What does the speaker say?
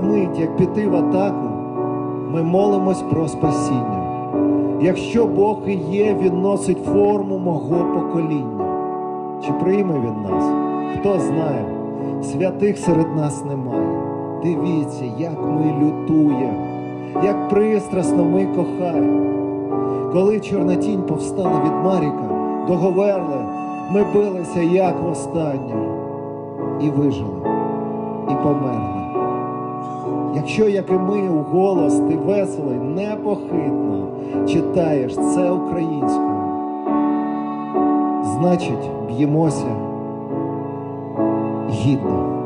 мить, як піти в атаку, ми молимось про спасіння. Якщо Бог і є, Він носить форму мого покоління. Чи прийме він нас? Хто знає, святих серед нас немає. Дивіться, як ми лютуємо, як пристрасно ми кохаємо. Коли чорна тінь повстала від Маріка, до Говерли, ми билися, як востаннє, і вижили, і померли. Якщо, як і ми, у голос ти веселий, непохитно читаєш це українською, значить б'ємося гідно.